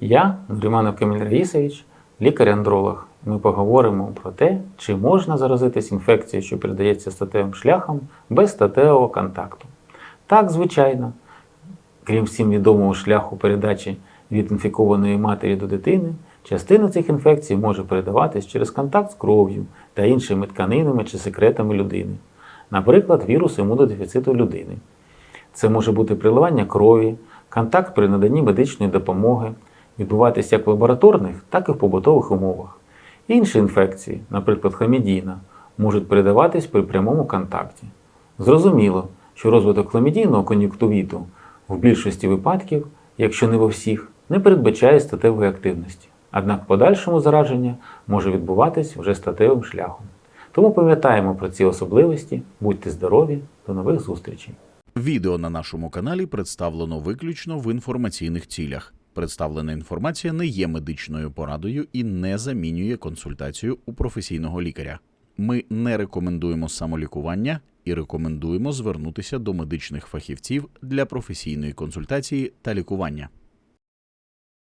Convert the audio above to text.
Я, Нуріманов Каміль Раїсович, лікар-андролог. Ми поговоримо про те, чи можна заразитись інфекцією, що передається статевим шляхом, без статевого контакту. Так, звичайно, крім всім відомого шляху передачі від інфікованої матері до дитини, частина цих інфекцій може передаватись через контакт з кров'ю та іншими тканинами чи секретами людини, наприклад, вірус імунодефіциту людини. Це може бути приливання крові, контакт при наданні медичної допомоги, відбуватися як в лабораторних, так і в побутових умовах. Інші інфекції, наприклад, хламідійна, можуть передаватись при прямому контакті. Зрозуміло, що розвиток хламідійного кон'юнктивіту в більшості випадків, якщо не во всіх, не передбачає статевої активності. Однак в подальшому зараження може відбуватись вже статевим шляхом. Тому пам'ятаємо про ці особливості, будьте здорові, до нових зустрічей! Відео на нашому каналі представлено виключно в інформаційних цілях. Представлена інформація не є медичною порадою і не замінює консультацію у професійного лікаря. Ми не рекомендуємо самолікування і рекомендуємо звернутися до медичних фахівців для професійної консультації та лікування.